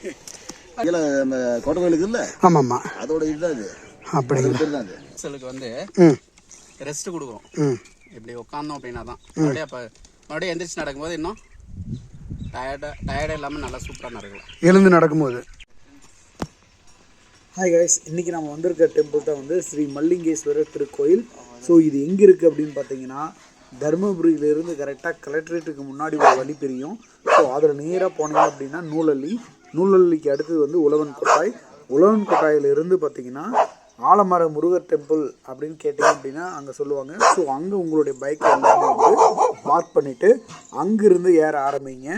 கீழே நம்ம கோட்டை கோயிலுக்கு இல்லை? ஆமாம் ஆமாம் அதோட இதுதான் இது. அப்படிங்களா? பேர் தான் அது நீச்சலுக்கு வந்து ம். ரெஸ்ட் கொடுக்கும். ம். இப்படி உட்காந்தோம் அப்படின்னா தான். மறுபடியும் அப்போ மறுபடியும் எந்திரிச்சு நடக்கும்போது இன்னும் டயர்டாக டயர்டாக இல்லாமல் நல்லா சூப்பராக நடக்கலாம். எழுந்து நடக்கும்போது. ஹாய் கைஸ் இன்றைக்கி நம்ம வந்திருக்க டெம்பிள் தான் வந்து ஸ்ரீ மல்லிங்கேஸ்வரர் திருக்கோயில். ஸோ இது எங்கே இருக்குது அப்படின்னு பார்த்தீங்கன்னா தருமபுரியிலேருந்து கரெக்டாக கலெக்டரேட்டுக்கு முன்னாடி ஒரு வழி பிரியும் ஸோ அதில் நேராக போனீங்க அப்படின்னா நூலல்லி நூலல்லிக்கு அடுத்தது வந்து உழவன் கொட்டாய். உழவன் கொட்டாயிலிருந்து பார்த்தீங்கன்னா ஆலமர முருகர் டெம்பிள் அப்படின்னு கேட்டிங்க அப்படின்னா அங்கே சொல்லுவாங்க. ஸோ அங்கே உங்களுடைய பைக் எல்லாமே வந்து பார்க் பண்ணிவிட்டு அங்கேருந்து ஏற ஆரம்பிங்க.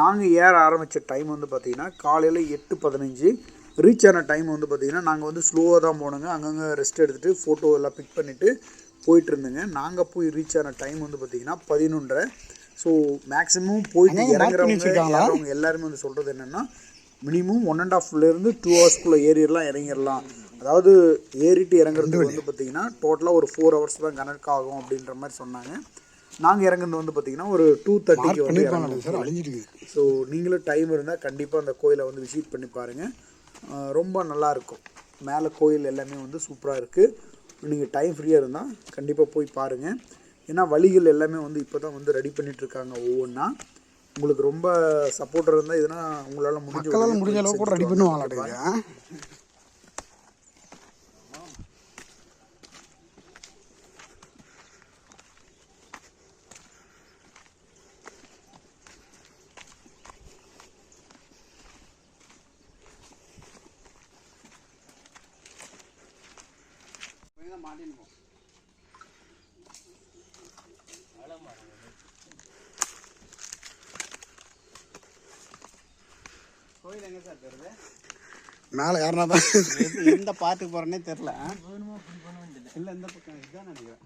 நாங்கள் ஏற ஆரம்பித்த டைம் வந்து பார்த்திங்கன்னா காலையில் எட்டு பதினஞ்சு. ரீச் ஆன டைம் வந்து பார்த்திங்கன்னா நாங்கள் வந்து ஸ்லோவாக தான் போனோங்க. அங்கங்கே ரெஸ்ட் எடுத்துகிட்டு ஃபோட்டோ எல்லாம் பிக் பண்ணிவிட்டு போயிட்டு இருந்தேங்க. நாங்கள் போய் ரீச் ஆன டைம் வந்து பார்த்திங்கன்னா பதினொன்றரை. ஸோ மேக்ஸிமம் போயிட்டு இறங்குறவங்க ஏறவங்க எல்லாருமே வந்து சொல்கிறது என்னென்னா மினிமம் ஒன் அண்ட் ஹாஃப்லேருந்து டூ ஹவர்ஸ்க்குள்ளே ஏறிடலாம் இறங்கிடலாம். அதாவது ஏறிட்டு இறங்குறதுக்கு வந்து பார்த்திங்கன்னா டோட்டலாக ஒரு ஃபோர் ஹவர்ஸ் தான் கணக்கு ஆகும் அப்படின்ற மாதிரி சொன்னாங்க. நாங்கள் இறங்குறது வந்து பார்த்திங்கன்னா ஒரு டூ தேர்ட்டிக்கு வந்து அழிஞ்சிட்டு ஸோ நீங்களும் டைம் இருந்தால் கண்டிப்பாக அந்த கோயிலை வந்து விசிட் பண்ணி பாருங்கள் ரொம்ப நல்லா இருக்கும். மேலே கோயில் எல்லாமே வந்து சூப்பராக இருக்குது நீங்கள் டைம் ஃப்ரீயாக இருந்தால் கண்டிப்பாக போய் பாருங்கள் ஏன்னா வழிகள் எல்லாமே வந்து இப்போ தான் வந்து ரெடி இருக்காங்க ஒவ்வொன்றா உங்களுக்கு ரொம்ப சப்போர்ட்டர் இருந்தால் எதுனா உங்களால் முடிஞ்ச மக்களால் முடிஞ்ச அளவுக்கு கூட ரெடி பண்ணுவாங்களாட்டுங்க கோயில் எங்கே சார் தெரியுது மேலே யாருனா தான் எந்த பார்ட்டுக்கு போகிறேன்னே தெரில இல்லை இந்த பக்கம் இதுதான் நினைக்கிறேன்.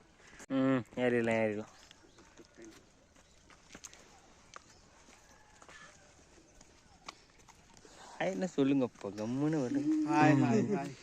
ம் ஏறிடலாம் ஏறிடலாம். ஹாய் என்ன சொல்லுங்கப்பா கம்முன்னு வருங்க ஹாய் ஹாய் ஹாய்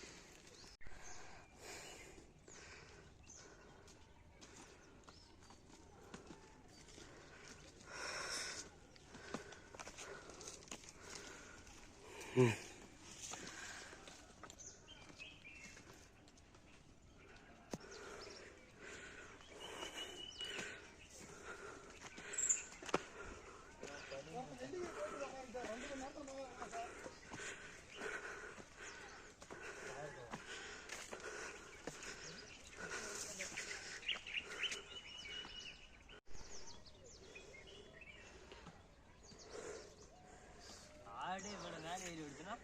ஆடு இவ்வளோ மேலே ஏறி விடுச்சுன்னா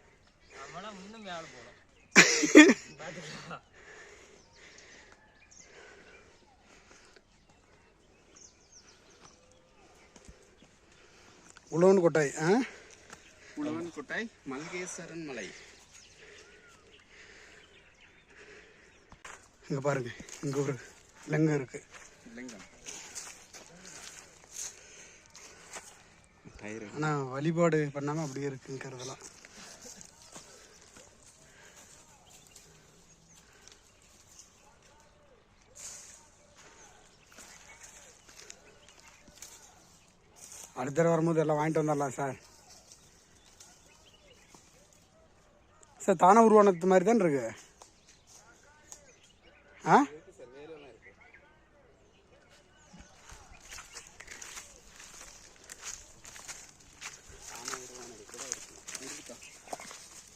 நம்மளாம் இன்னும் மேலே போகணும் உழவன் கொட்டாய் ஆ? உழவன் கொட்டாய் மல்கேஸ்வரன் மலை. இங்கே பாருங்க இங்கே ஒரு லிங்கம் இருக்குது லிங்கம். ஆனால் வழிபாடு பண்ணாமல் அப்படியே இருக்குங்கிறதெல்லாம். அடுத்த தடவை வரும்போது எல்லாம் வாங்கிட்டு வந்துடலாம் சார். சார் தானே உருவானது மாதிரி தான் இருக்கு? ஆ?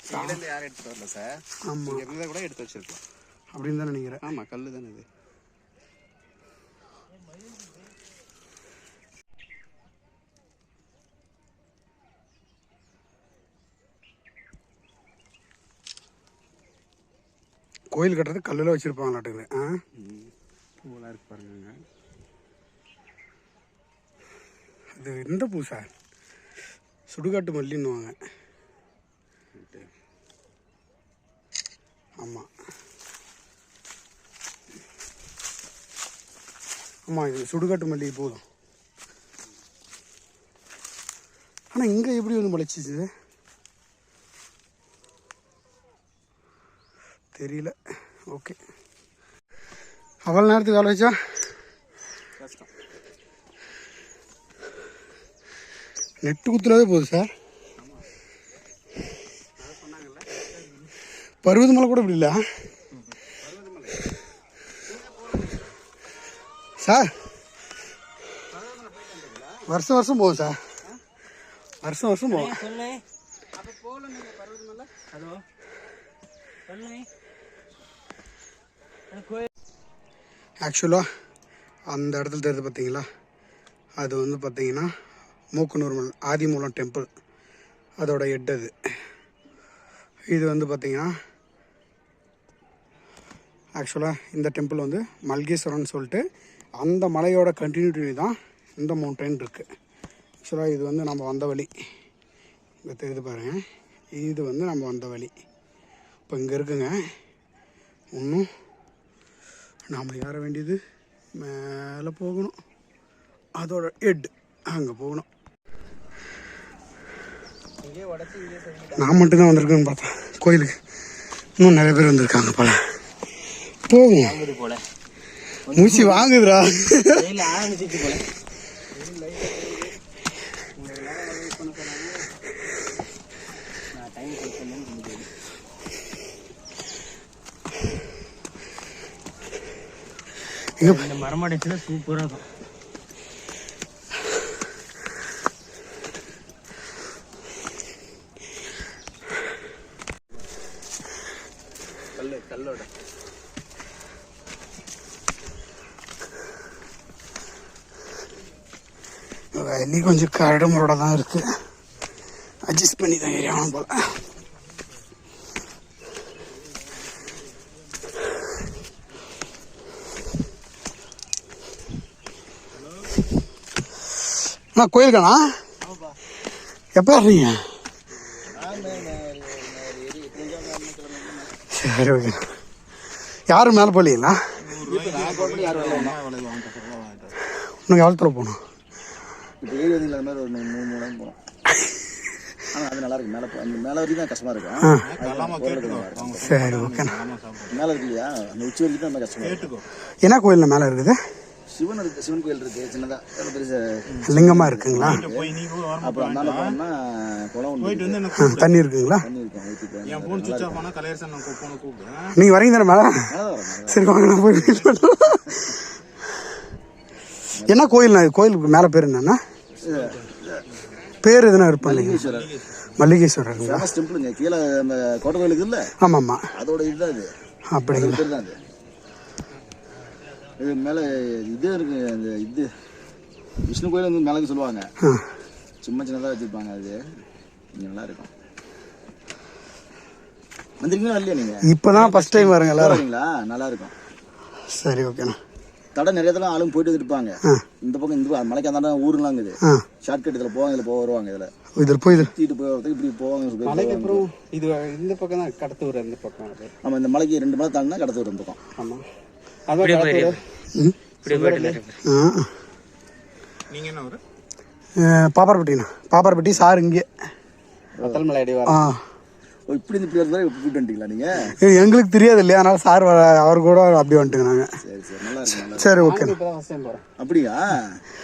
யாரும் எடுத்துட்டு வரல சார். ஆமாம் இங்கே இருந்ததை கூட எடுத்து வச்சிருக்கலாம். அப்படின்னு தான் நினைக்கிறேன். ஆமாம் கல் தானே இது. கோயில் கட்டுறது கல்லில் வச்சுருப்பாங்களாட்டுக்குது. ஆ? பூவெல்லாம் இருக்கு பாருங்க அது இந்த பூ சார் சுடுகாட்டு மல்லின்னுவாங்க. ஆமாம் ஆமாம் இது சுடுகாட்டு மல்லி போதும். ஆனால் இங்கே எப்படி வந்து முளைச்சிச்சு தெரியல. ஓகே. அவ்வளோ நேரத்துக்கு வேலை வச்சா? நெட்டு குத்துனதே போதும் சார் பருவதமலை கூட இப்படி இல்லை சார். வருஷம் வருஷம் போகும் சார். வருஷம் வருஷம் போகும். பருவதமலை? ஹலோ. ஆக்சுவலாக அந்த இடத்துல தெரியுது பார்த்தீங்களா அது வந்து பார்த்தீங்கன்னா மூக்கனூர் மல் ஆதிமூலம் டெம்பிள் அதோட ஹெட் அது. இது வந்து பார்த்தீங்கன்னா ஆக்சுவலாக இந்த டெம்பிள் வந்து மல்கீஸ்வரன் சொல்லிட்டு அந்த மலையோட கண்டினியூட்டி தான் இந்த மவுண்டன் இருக்குது ஆக்சுவலாக இது வந்து நம்ம வந்த வழி. இங்கே தெரியுது பாருங்கள் இது வந்து நம்ம வந்த வழி. இப்போ இங்கே இருக்குங்க. இன்னும் நாம் ஏற வேண்டியது மேலே போகணும். அதோட ஹெட் அங்கே போகணும். நான் மட்டும்தான் வந்திருக்கேன்னு பார்த்தேன். கோயிலுக்கு இன்னும் நிறைய பேர் வந்திருக்காங்க போல. போகும் மூச்சு வாங்குதுடா வெயில் ஆரம்பிச்சிச்சு போல நான் டைம் கொடுத்தேன்னு முடியாது எங்க இந்த மரமடைச்சுன்னா சூப்பராக இருக்கும். கல் கல்லோட வலி கொஞ்சம் கரடு முரட தான் இருக்கு. அட்ஜஸ்ட் பண்ணி தான் ஏறியாகணும் போல. அண்ணா கோயிலுக்காண்ணா? எப்போ ஏறுறீங்க சரி ஓகே. யாரும் மேலே போகலீங்களா இன்னும் எவ்வளோ தூரம் போகணும். சரி ஓகேண்ணா. என்ன கோயில் மேலே இருக்குது? சிவன் இருக்கு சிவன் கோயில் இருக்கு சின்னதா. அது பெருசு லிங்கமாக இருக்குங்களா? அப்புறம் குளம் தண்ணி இருக்குங்களா? தண்ணி நீங்கள் வரீங்க தானே வரும் சரி வாங்க நான் போய் என்ன கோயில்ண்ணா இது? கோயிலுக்கு மேலே பேர் என்னண்ணா? பேர் எதுனா இருப்பா இல்லைங்க மல்லிகேஸ்வரருங்களா? ஃபேமஸ் டெம்பிளுங்க கீழே அந்த கோட்டை கோயிலுக்கு இல்லை? ஆமாம்மா. அதோட இதுதான் இது அப்படிங்களா? பேர் தான் அது. இது மேலே இது இருக்கு அந்த இது. விஷ்ணு கோயில் வந்து மேலே சொல்லுவாங்க. சும்மா சின்னதாக வச்சுருப்பாங்க அது. இங்கே நல்லா இருக்கும். வந்திருக்கீங்களா இல்லையா நீங்கள் இப்போ தான் ஃபஸ்ட் டைம் வரேங்க எல்லாரும். வரீங்களா நல்லா இருக்கும். சரி ஓகேண்ணா தடை நிறைய தடவை ஆளுங்க போயிட்டு ஆ. இந்த பக்கம் இந்த மலைக்கு அந்தாண்ட ஊருலாம் இருக்குது. ஷார்ட்கட் இதில் போவாங்க இதில் போக வருவாங்க இதில். இதில் போய் இது சுற்றிட்டு போய் வரதுக்கு இப்படி போவாங்க மலைக்கு. அப்புறம் இது இந்த பக்கம் தான் கடத்தூர் இந்த பக்கம் ஆமாம் இந்த மலைக்கு ரெண்டு மலை தாண்டினா கடத்து வரும் இந்த பக்கம். ஆமாம் பாப்பாரப்பட்டிண்ணா. பாப்பாரப்பட்டி சார் இங்கே. ஆ. ஓ இப்படி இந்த இப்படி இப்படி போயிட்டு வந்துட்டீங்களா எங்களுக்கு தெரியாது இல்லையா? அதனால சார் வர அவர் கூட அப்படி வந்துட்டுங்க நாங்கள் சரி சரி. நல்லா இருக்கு நல்லா இருக்கு. சரி ஓகே அப்படியா?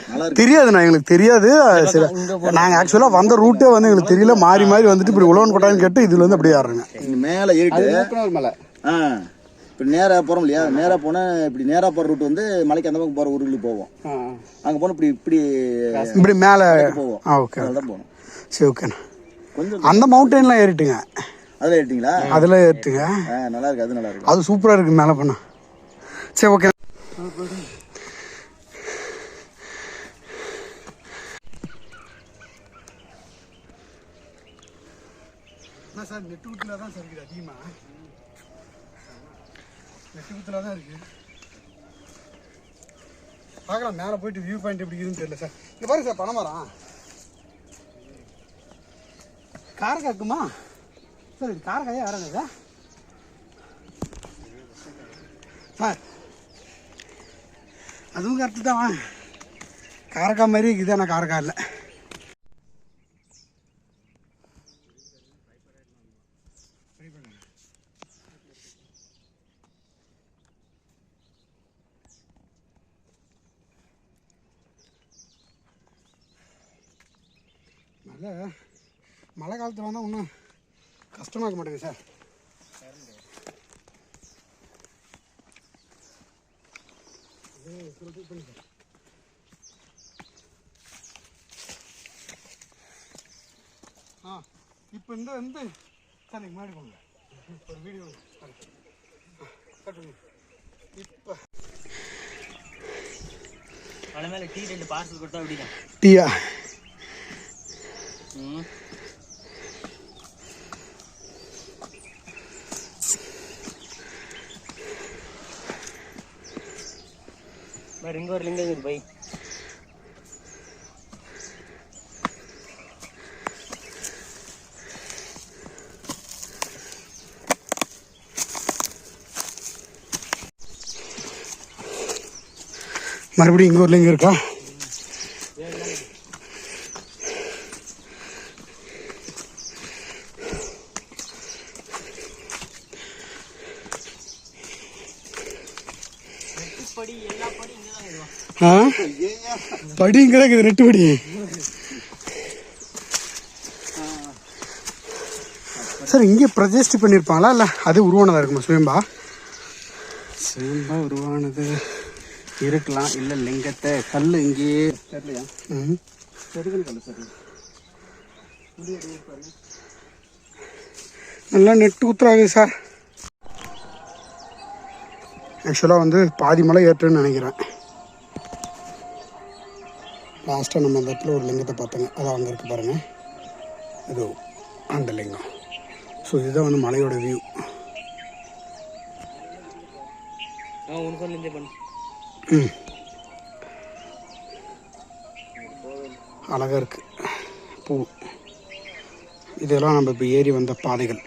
நல்லா இருக்கு. தெரியாதுண்ணா எங்களுக்கு தெரியாது. சரி. நாங்கள் ஆக்சுவலாக வந்த ரூட்டே வந்து எங்களுக்கு தெரியல. மாறி மாறி வந்துட்டு இப்படி உழவன் கொட்டான்னு கேட்டு இதுல இருந்து அப்படியே ஆடுறேங்க இங்க மேலே ஏறிட்டு மலை. ஆ. இப்படி நேராக போகிறோம் இல்லையா? நேராக போனால் இப்படி நேராக போகிற ரூட் வந்து மலைக்கு அந்த பக்கம் போகிற ஊருக்கு போவோம். அங்கே போனால் இப்படி இப்படி இப்படி மேலே போவோம். ஆ ஓகே தான் போகணும். சரி ஓகேண்ணா கொஞ்சம் அந்த மவுண்டெயின்லாம் ஏறிட்டுங்க. அதில் ஏறிட்டீங்களா? அதில் ஏறிட்டுங்க. ஆ நல்லா இருக்கு அது நல்லா இருக்கு. அது சூப்பராக இருக்குது மேலே பண்ணா சரி ஓகே சார் நெட்டு குத்தில் தான் சார் இருக்குது அதிகமாக வெட்டுக்குத்தில் தான் இருக்குது பார்க்கலாம் மேலே போயிட்டு வியூ பாயிண்ட் எப்படி இருக்குன்னு தெரியல சார். இங்கே பாருங்க சார் பனைமரம் கார காக்குமா சார் இது காரக்காயா வேறு சார் சார் அதுவும் கரெக்டு தான். காரக்கா மாதிரி இருக்குது ஆனால் காரக்கா இல்லை. சுத்தமாக இருக்க மாட்டேங்குது சார். ஆ இப்போ இந்த வந்து சார் நீங்கள் முன்னாடி போங்க. ஒரு வீடியோ கட்டுங்க. இப்போ மேலே டீ ரெண்டு பார்சல் கொடுத்தா அப்படிதான் டீயா? ம். பாரு இங்க பை மறுபடியும் இங்கே ஒரு இங்கே இருக்கா? படி எல்லா படி ஆ? படி இங்கே ரெட்டு படி. சார் இங்கே பிரதிஷ்டி பண்ணியிருப்பாங்களா இல்லை அது உருவானதாக இருக்குமா சுயம்பா? சுயம்பா உருவானது. இருக்கலாம். இல்லை லிங்கத்தை கல் இங்கேயே. தெரியலையா? ம். நல்லா நெட்டு குத்துறாங்க சார். ஆக்சுவலாக வந்து பாதி மலை ஏற்றுன்னு நினைக்கிறேன். லாஸ்ட்டாக நம்ம அந்த இடத்துல ஒரு லிங்கத்தை பார்த்தோங்க. அது அங்கே இருக்கு பாருங்கள் இது அந்த லிங்கம். ஸோ இதுதான் வந்து மலையோட வியூ ம். அழகாக இருக்குது பூ. இதெல்லாம் நம்ம இப்போ ஏறி வந்த பாதைகள்.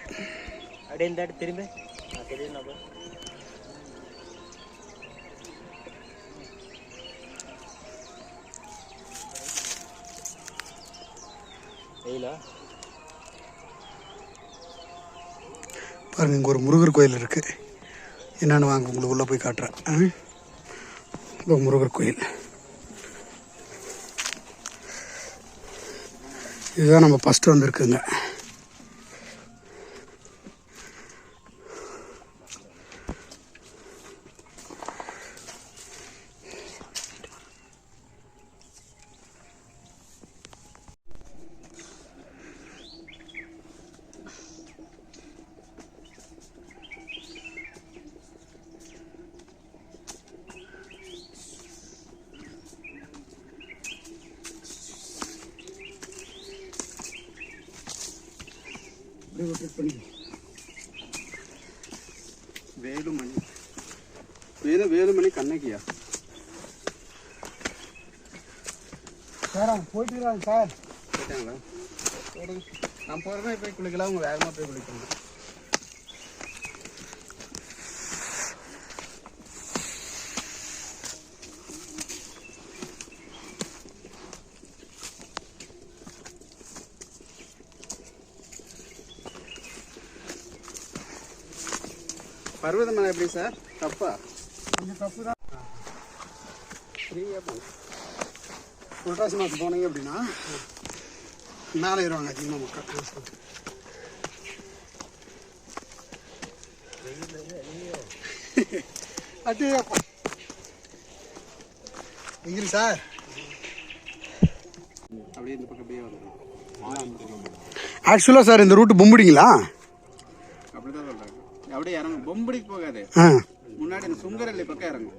அப்படியே திரும்ப. நான் பாருங்கள் இங்கே ஒரு முருகர் கோயில் இருக்குது என்னென்னு வாங்க உங்களுக்கு உள்ளே போய் காட்டுறேன். ஆ? முருகர் கோயில். இதுதான் நம்ம ஃபஸ்ட்டு வந்திருக்குங்க. வேலுமணி. வேலு வேலுமணி கண்ணகியா? சார் அவங்க போயிட்டு சார். போயிட்டாங்களா? நான் போகிறேன்னா போய் குளிக்கலாம் அவங்க வேகமாக போய் பர்வதமலை எப்படி சார்? தப்பா? கொஞ்சம் தப்பு தான் ஃப்ரீயாக போங்க புரட்டாசி மாதம் போனீங்க அப்படின்னா மேலே ஏறுவாங்க அதிகமாக மக்கள். அட்டே வெயில் சார்? அப்படியே இந்த பக்கம் அப்படியே ஆக்சுவலாக சார் இந்த ரூட்டு பொம்பிடிங்களா? அப்படியே இறங்கும். பொம்படிக்கு போகாது. முன்னாடி இந்த சுங்கரல்லி பக்கம் இறங்கும்.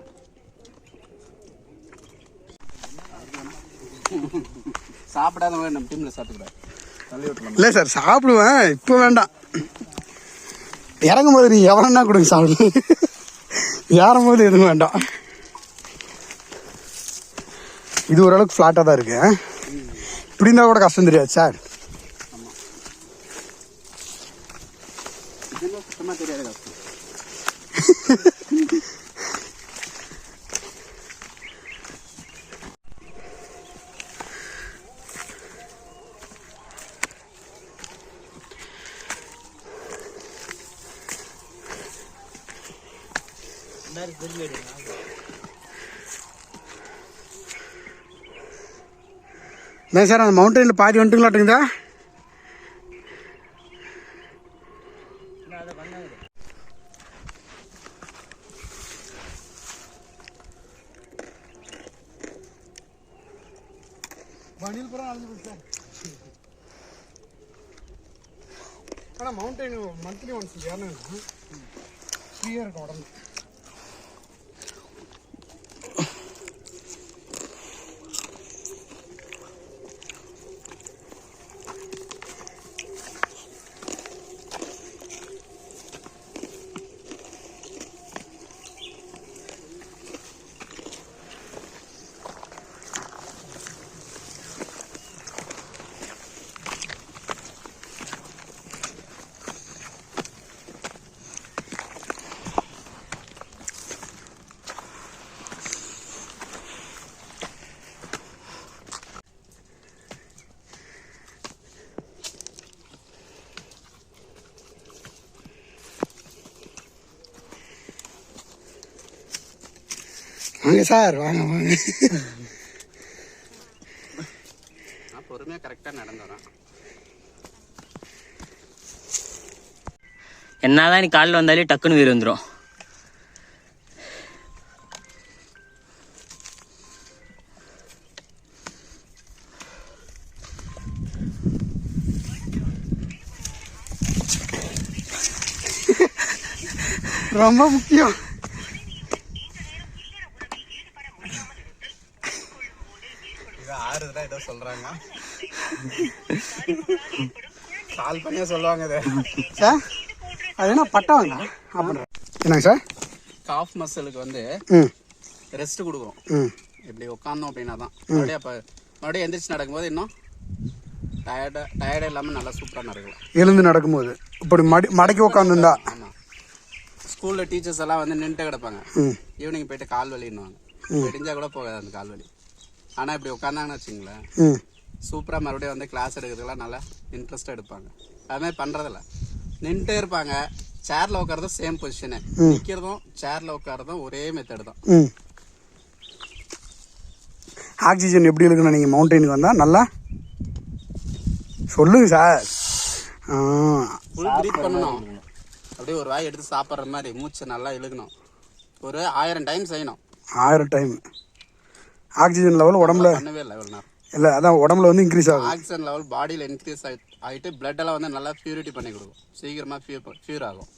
சாப்பிடாத மாதிரி நம்ம டீம்ல விட்டுலாம் இல்லை சார் சாப்பிடுவேன். இப்போ வேண்டாம். இறங்கும் போது நீங்கள் எவ்வளோன்னா கொடுங்க சாப்பிடு. ஏறும் போது எதுவும் வேண்டாம். இது ஓரளவுக்கு ஃப்ளாட்டாக தான் இருக்கு? இப்படி இருந்தால் கூட கஷ்டம் தெரியாது சார். என்ன சார் அந்த மவுண்டனில் பாதி வந்துட்டுங்களாட்டுங்கதா வண்டியில் அழிஞ்சு போச்சு சார் ஆனால் மந்த்லி ஒன்ஸ் ஏறணும் ஃப்ரீயாக இருக்கும் உடம்பு வாங்க சார் வாங்க வாங்க நான் பொறுமையாக கரெக்டாக நடந்து வரேன். என்னதான் நீ காலில் வந்தாலே டக்குன்னு உயிர் வந்துடும் ரொம்ப முக்கியம். ஏதோ சொல்கிறாங்க கால் பண்ணியே சொல்லுவாங்க இது. சார் அது என்ன பட்டாங்களா அப்புறம் என்னங்க சார்? காஃப் மசிலுக்கு வந்து ரெஸ்ட் கொடுக்குறோம். இப்படி உட்காந்தோம் அப்படின்னா தான். மறுபடியும் அப்போ மறுபடியும் எந்திரிச்சு நடக்கும்போது இன்னும் டயர்டாக டயர்டாக இல்லாமல் நல்லா சூப்பராக நடக்கலாம். எழுந்து நடக்கும்போது. இப்படி மடி மடக்கி உட்காந்துருந்தா. ஆமாம் ஸ்கூலில் டீச்சர்ஸ் எல்லாம் வந்து நின்றுட்டு கிடப்பாங்க. ஈவினிங் போயிட்டு கால் வலின்னுவாங்க. விடிஞ்சா கூட போகாது அந்த கால் வலி. ஆனால் இப்படி உட்காந்தாங்கன்னு வச்சுங்களேன் ம். சூப்பராக மறுபடியும் வந்து கிளாஸ் எடுக்கிறதுலாம் நல்லா இன்ட்ரெஸ்ட்டாக எடுப்பாங்க. அது மாதிரி பண்ணுறதில்ல நின்றுட்டே இருப்பாங்க. சேரில் உட்காரதும் சேம் பொசிஷனு நிற்கிறதும் சேரில் உட்காரதும் ஒரே மெத்தட் தான். ஆக்சிஜன் எப்படி இருக்குன்னு நீங்கள் மவுண்டெயினுக்கு வந்தால் நல்லா? சொல்லுங்க சார் ஃபுல் ப்ரீத் பண்ணணும். அப்படியே ஒரு வாய் எடுத்து சாப்பிட்ற மாதிரி மூச்சை நல்லா இழுக்கணும். ஒரு ஆயிரம் டைம் செய்யணும். ஆயிரம் டைம் ஆக்சிஜன் லெவல் உடம்புல பண்ணவே இல்லை இவ்வளோ நேரம். இல்லை அதான் உடம்புல வந்து இன்க்ரீஸ் ஆகும் ஆக்சிஜன் லெவல் பாடியில் இன்க்ரீஸ் ஆகிட்டு blood எல்லாம் வந்து நல்லா பியூரிட்டி பண்ணி கொடுக்கும். சீக்கிரமாக ஃபியூர் ஃபியூர் ஆகும்.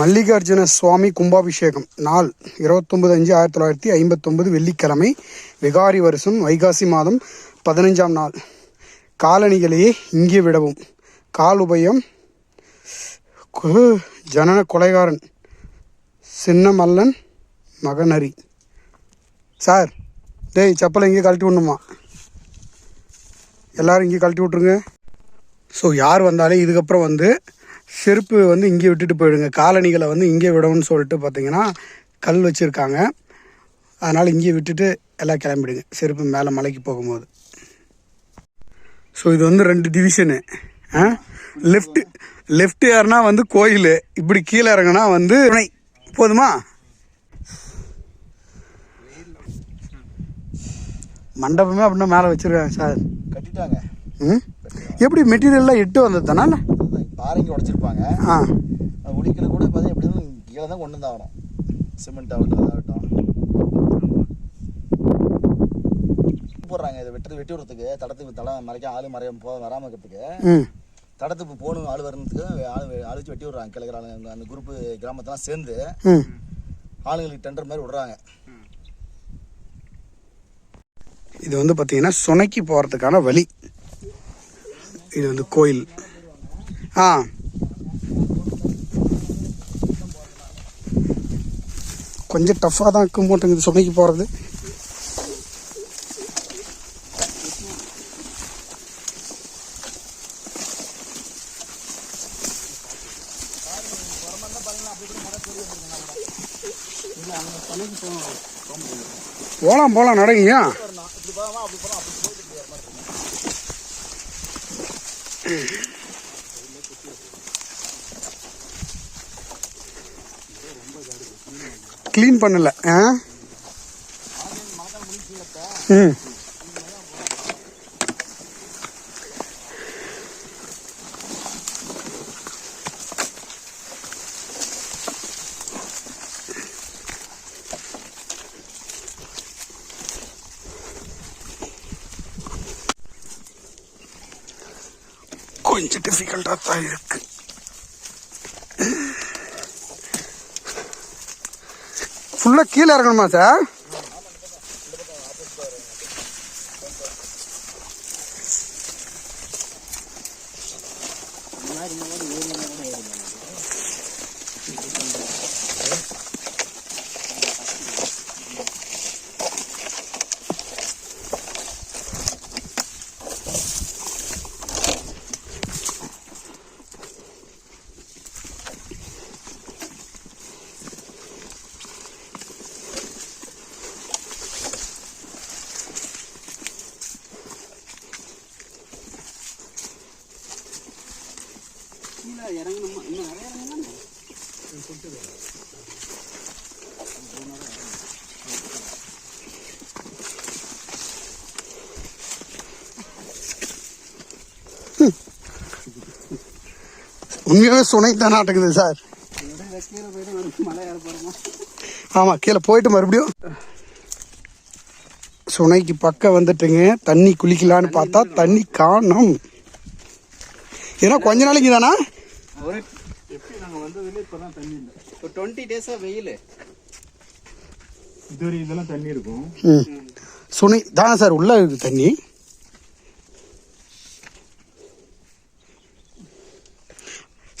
மல்லிகார்ஜுன சுவாமி கும்பாபிஷேகம் நாள் இருபத்தொம்பது அஞ்சு ஆயிரத்தி தொள்ளாயிரத்தி ஐம்பத்தொம்பது வெள்ளிக்கிழமை விகாரி வருஷம் வைகாசி மாதம் பதினஞ்சாம் நாள். காலணிகளையே இங்கே விடவும். கால் உபயம் கு- ஜனன கொலைகாரன் சின்னமல்லன் மகனரி சார் டேய் செப்பலை இங்கே கழட்டி விடணுமா? எல்லோரும் இங்கே கழட்டி விட்ருங்க ஸோ யார் வந்தாலே இதுக்கப்புறம் வந்து செருப்பு வந்து இங்கே விட்டுட்டு போயிடுங்க. காலணிகளை வந்து இங்கே விடணும்னு சொல்லிட்டு பார்த்தீங்கன்னா கல் வச்சுருக்காங்க. அதனால் இங்கே விட்டுட்டு எல்லாம் கிளம்பிடுங்க. செருப்பு மேலே மலைக்கு போகும்போது. ஸோ இது வந்து ரெண்டு டிவிஷனு ஆ? லெஃப்ட் லெஃப்ட் யாருனா வந்து கோயில். இப்படி கீழே இறங்குனா வந்து துணை. போதுமா? மண்டபமே அப்படின்னா மேலே வச்சுருக்காங்க சார். கட்டிட்டாங்க. ம்? எப்படி மெட்டீரியல்லாம் எட்டு வந்தது தானே பாறைங்க உடைச்சிருப்பாங்க. ஆ. உடிக்கல கூட பார்த்தீங்கன்னா எப்படி கீழே தான் கொண்டு வந்தாகணும். சிமெண்ட் ஆகட்டும் அதாகட்டும். போடுறாங்க. இதை வெட்டுறது வெட்டி விடுறதுக்கு தடத்துக்கு தலை மறைக்க ஆள் மறைய போ வராமல் இருக்கிறதுக்கு தடத்துக்கு போகணும் ஆள் வரணுத்துக்கு ஆள் ஆள் வச்சு வெட்டி விடுறாங்க. கிழக்கிற ஆளுங்க அந்த குரூப்பு கிராமத்தெல்லாம் சேர்ந்து ஆளுங்களுக்கு டெண்டர் மாதிரி விடுறாங்க. இது வந்து பார்த்தீங்கன்னா சுனைக்கு போகிறதுக்கான வழி. இது வந்து கோயில். ஆ. கொஞ்சம் டஃப்பாக தான் இருக்க மாட்டேங்குது சுனைக்கு போகிறது போகலாம் போகலாம் நடக்குங்க. க்ளீன் பண்ணல ஆ? ம். கொஞ்சம் டிஃபிகல்ட்டாக தான் இருக்கு. ஃபுல்லாக கீழே இறங்கணுமா சார் உண்மையாகவே சுனை தான் நாட்டுக்குது சார். ஆமாம் கீழே போயிட்டு மறுபடியும். சுனைக்கு பக்கம் வந்துட்டுங்க. தண்ணி குளிக்கலான்னு பார்த்தா தண்ணி காணும். ஏன்னா கொஞ்ச நாளைக்கு தானா? ஒரு ஒரு டுவெண்ட்டி டேஸாக வெயில். இது வரைக்கும் இதெல்லாம் தண்ணி இருக்கும். சுனை தானே சார் உள்ள இருக்கு தண்ணி.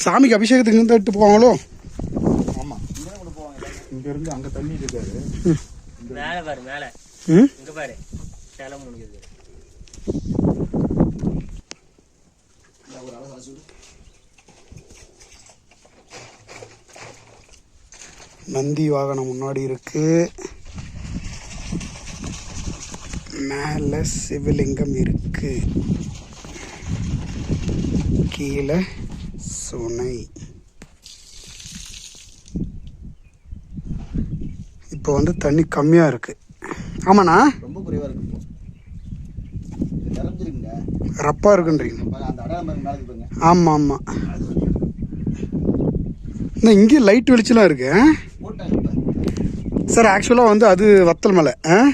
சாமிக்கு அபிஷேகத்துக்கு இருந்து எடுத்து போவாங்களோ? ஆமா. இங்க இருந்து அங்க தண்ணி இருக்காது. மேலே பாரு மேலே. இங்க பாரு. சேலம் முடிஞ்சது. நந்தி வாகனம் முன்னாடி இருக்கு. மேலே சிவலிங்கம் இருக்கு. கீழே சுனை. இப்போ வந்து தண்ணி கம்மியாக இருக்கு. ஆமாண்ணா? ரொம்ப குறைவா இருக்கு ரப்பாக இருக்குன்றீங்க. ஆமாம் ஆமாம் இந்த இங்கேயும் லைட் வெளிச்சலாம் இருக்கு? சார் ஆக்சுவலாக வந்து அது வத்தல் மலை ஆ?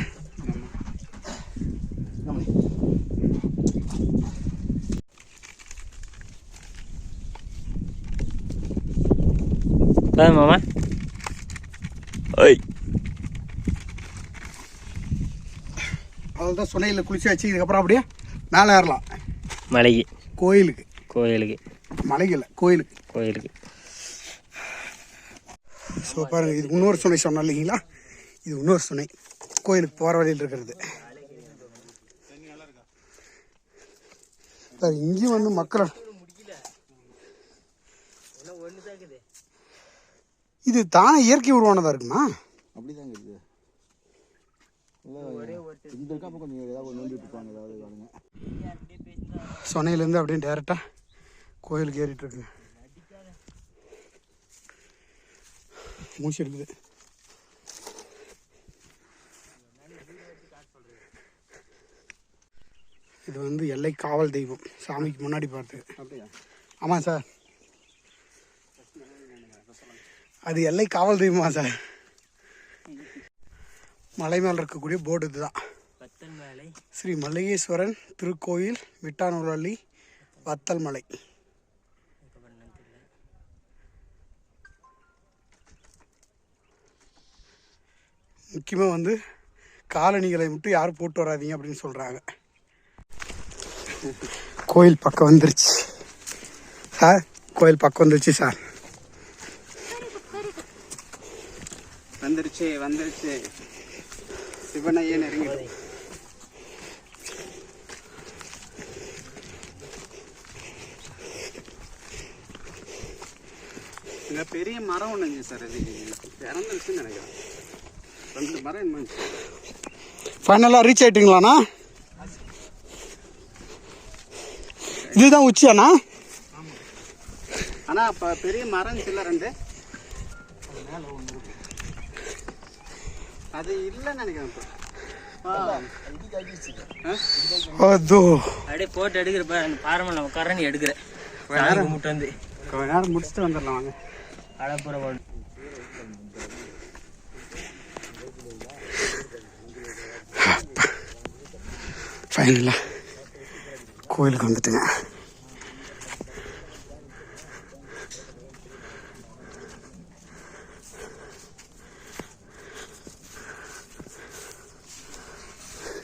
மாமா. ஓய். அவ்வளோதான் சுனையில் குளிச்சாச்சு இதுக்கப்புறம் அப்படியே மேலே ஏறலாம். மலைக்கு. கோயிலுக்கு. கோயிலுக்கு. மலைகள் கோயிலுக்கு. கோயிலுக்கு. ஸோ பாருங்க இது இன்னொரு சுனை சொன்னோம் இல்லைங்களா? இது இன்னொரு சுனை. கோயிலுக்கு போகிற வழியில் இருக்கிறது. சார் இங்கேயும் வந்து மக்கள் இது தானே இயற்கை உருவானதா இருக்குமா? அப்படிதாங்க இருக்கு இல்ல, இந்த இருக்கப்ப கொஞ்சம் ஏதாவது நோண்டிட்டு இருப்பாங்க ஏதாவது காணுங்க. சொனையிலேருந்து அப்படியே டேரெக்டாக கோயிலுக்கு ஏறிட்டு இருக்குங்க. மூச்சு எடுக்குது இது வந்து எல்லை காவல் தெய்வம். சாமிக்கு முன்னாடி பார்த்தது அப்படியா? ஆமாம் சார். அது எல்லை காவல் தெய்வமா சார்? மலை மேலே இருக்கக்கூடிய போர்டு இதுதான். ஸ்ரீ மல்லிகேஸ்வரன் திருக்கோயில் விட்டானூரள்ளி வத்தல் மலை. முக்கியமாக வந்து காலணிகளை மட்டும் யாரும் போட்டு வராதீங்க அப்படின்னு சொல்கிறாங்க கோயில் பக்கம் வந்துருச்சு. சார் கோயில் பக்கம் வந்துருச்சு சார். வந்துருச்சு வந்துருச்சு. சிவனையே நெருங்கி பெரிய மரம் ஒண்ணுங்க சார் இது இறந்துருச்சுன்னு நினைக்கிறேன். ஃபைனலாக ரீச் ஆயிட்டீங்களாண்ணா? இதுதான் உச்சியாண்ணா? ஆனா அப்ப பெரிய மரம் இல்ல ரெண்டு? அது இல்லைன்னு நினைக்கிறேன் இப்ப. அப்படியே போட்டு எடுக்கிறப்ப அந்த பாரமல்ல உட்காரன்னு எடுக்கிறேன். கொஞ்ச நேரம் முடிச்சுட்டு வந்துடலாம் வாங்க. அழப்புற ஃபைனலாக கோயிலுக்கு வந்துட்டுங்க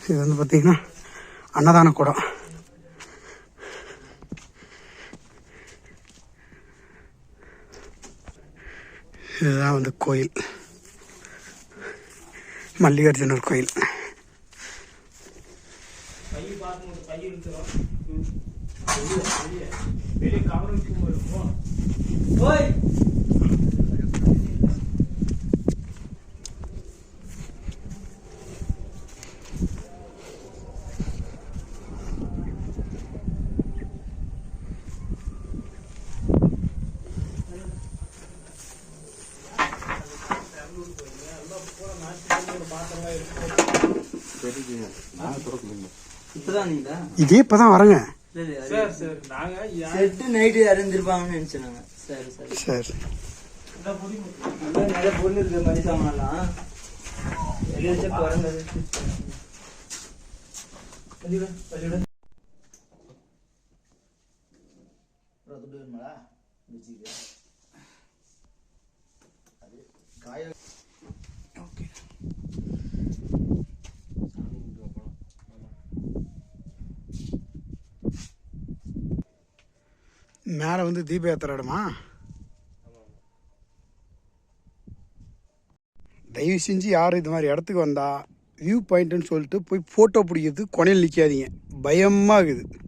இது வந்து பார்த்திங்கன்னா அன்னதான குடம். இதுதான் வந்து கோயில். மல்லிகார்ஜுனர் கோயில். jedem Tag. இதே இப்போ தான்? வரேங்க. நைட்டு அறிஞ்சிருப்பாங்கன்னு நினைச்சாங்க. சரி சரி. சரி. நிறைய பொருள் இருக்கு மாதிரி சாமான்லாம் வெளியே வச்சா குறைந்தது மேலே வந்து தீப ஏத்துற இடமா தயவு செஞ்சு யாரும் இது மாதிரி இடத்துக்கு வந்தால் வியூ பாயிண்ட்டுன்னு சொல்லிட்டு போய் ஃபோட்டோ பிடிக்கிறது கொனையில் நிற்காதீங்க பயமாக இருக்குது.